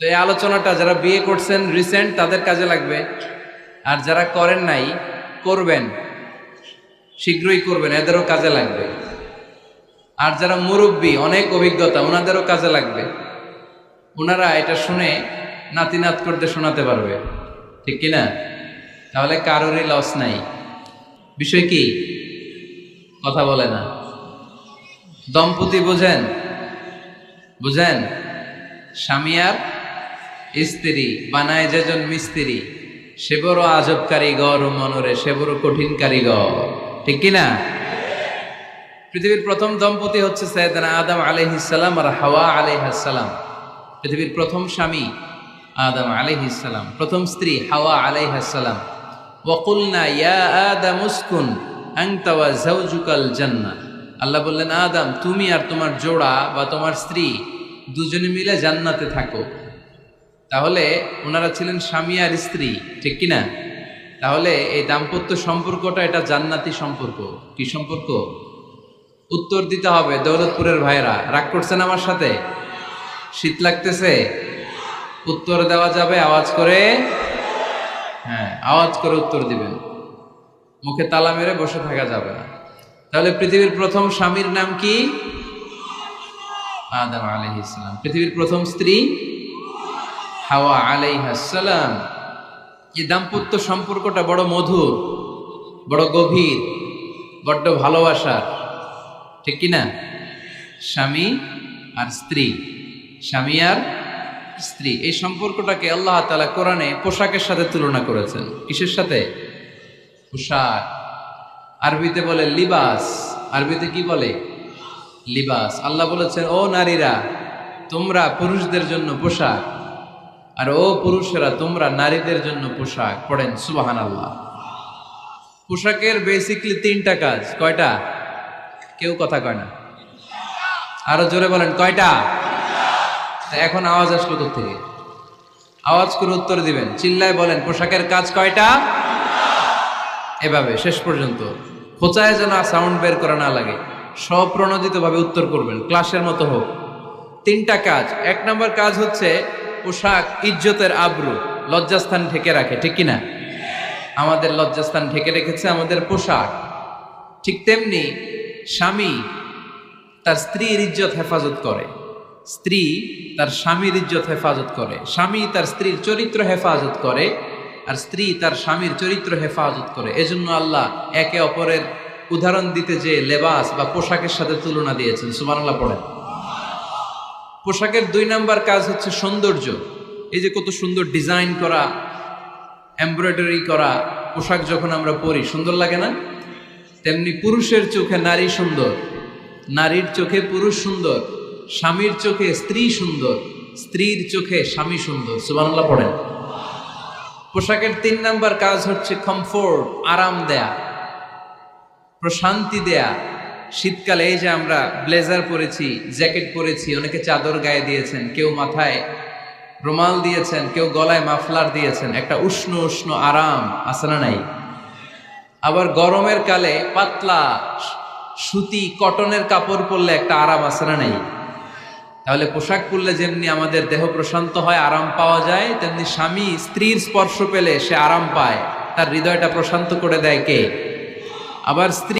তো এই আলোচনাটা যারা বিয়ে করছেন রিসেন্ট তাদের কাজে লাগবে। আর যারা করেন নাই, করবেন। শীঘ্রই করবেন, এদেরও কাজে লাগবে। আর যারা মুরব্বী, অনেক অভিজ্ঞতা, ওনাদেরও কাজে লাগবে। ওনারা এটা শুনে নাতি নাত করতে শোনাতে পারবে। ঠিক কি না? তাহলে কারোরই লস নাই। বিষয় কি? কথা বলে না। দম্পতি বোঝেন? বুঝেন? স্বামী আর স্ত্রী, বানায় যেজন মিস্ত্রি। সে বড় আজব কারিগর, মনরে সে বড় কঠিন কারিগর। ঠিক কি না? পৃথিবীর প্রথম দম্পতি হচ্ছে সৈয়দনা আদম আলাইহিসসালাম আর হাওয়া আলাইহাসসালাম পৃথিবীর প্রথম স্বামী আদম আলাইহিসসালাম প্রথম স্ত্রী হাওয়া আলাইহাসসালাম ওয়াকুলনা ইয়া আদম উসকুন, আনতা ওয়া যাওজুকাল জান্নাহ। আল্লাহ বললেন, আদম, তুমি আর তোমার জোড়া বা তোমার স্ত্রী দুজনে মিলে জান্নাতে থাকো। তাহলে ওনারা ছিলেন স্বামী আর স্ত্রী, ঠিক কি না তাহলে এই দাম্পত্য সম্পর্কটা এটা জান্নাতি সম্পর্ক। কি সম্পর্ক? উত্তর দিতে হবে দৌলতপুরের ভাইরা রাগ করছেন আমার সাথে? শীত লাগতেছে? উত্তর দেওয়া যাবে, আওয়াজ করে? হ্যাঁ আওয়াজ করে উত্তর দিবেন। মুখে তালা মেরে বসে থাকা যাবে না। তাহলে পৃথিবীর প্রথম স্বামীর নাম কি? আদম আলাইহিসসালাম পৃথিবীর প্রথম স্ত্রী? হাওয়া আলাইহাসসালাম এই দাম্পত্য সম্পর্কটা বড় মধুর, বড় গভীর, বড্ড ভালোবাসার। ঠিক কি না? স্বামী আর স্ত্রী। স্বামী আর স্ত্রী। এই সম্পর্কটাকে আল্লাহ তালা কোরআনে পোশাকের সাথে তুলনা করেছেন। কিসের সাথে? পোশাক। আরবিতে বলে লিবাস। আরবিতে কি বলে? লিবাস। আল্লাহ বলেছেন, ও নারীরা, তোমরা পুরুষদের জন্য পোশাক। আর ও পুরুষেরা, তোমরা নারীদের জন্য পোশাক পড়েন সুবাহান আল্লাহ পোশাকের বেসিকলি তিনটা কাজ। কয়টা? কেউ কথা কয় না। আরও জোরে বলেন, কয়টা? এখন আওয়াজ আসলো তোর থেকে? আওয়াজ করে উত্তর দিবেন। চিল্লায় বলেন, পোশাকের কাজ কয়টা? এভাবে, শেষ পর্যন্ত। খোঁচায় যেন সাউন্ড বের করা না লাগে। স্বপ্রণোদিত ভাবে উত্তর করবেন ক্লাসের মতো হোক। তিনটা কাজ। এক নম্বর কাজ হচ্ছে পোশাক ইজ্জতের আব্রু লজ্জাস্থান ঢেকে রাখে, ঠিক কিনা? আমাদের লজ্জাস্থান ঢেকে রেখেছে আমাদের পোশাক। ঠিক তেমনি স্বামী তার স্ত্রীর ইজ্জত হেফাজত করে। স্ত্রী তার স্বামীর ইজ্জত হেফাজত করে। স্বামী তার স্ত্রীর চরিত্র হেফাজত করে আর স্ত্রী তার স্বামীর চরিত্র হেফাজত করে। এজন্য আল্লাহ একে অপরের উদাহরণ দিতে যে লেবাস বা পোশাকের সাথে তুলনা দিয়েছেন। সুবহানাল্লাহ পড়েন। পোশাকের দুই নাম্বার কাজ হচ্ছে সৌন্দর্য। এই যে কত সুন্দর ডিজাইন করা, এমব্রয়ডারি করা পোশাক যখন আমরা পরি, সুন্দর লাগে না? তেমনি পুরুষের চোখে নারী সুন্দর, নারীর চোখে পুরুষ সুন্দর, স্বামীর চোখে স্ত্রী সুন্দর, স্ত্রীর চোখে স্বামী সুন্দর। সুবহানাল্লাহ পড়েন। পোশাকের তিন নাম্বার কাজ হচ্ছে কমফোর্ট আরাম দেয়া, প্রশান্তি দেয়া শীতকালে এই যে আমরা ব্লেজার পরেছি, জ্যাকেট পরেছি, অনেকে চাদর গায়ে দিয়েছেন, কেউ মাথায় রুমাল দিয়েছেন, কেউ গলায় মাফলার দিয়েছেন, একটা উষ্ণ উষ্ণ আরাম না নাই? আবার গরমের কালে পাতলা সুতি, কটনের কাপড় পরলে একটা আরাম না নাই? তাহলে পোশাক পরলে যেমনি আমাদের দেহ প্রশান্ত হয়, আরাম পাওয়া যায়, তেমনি স্বামী স্ত্রীর স্পর্শ পেলে সে আরাম পায়। তার হৃদয়টা প্রশান্ত করে দেয় কে? আবার স্ত্রী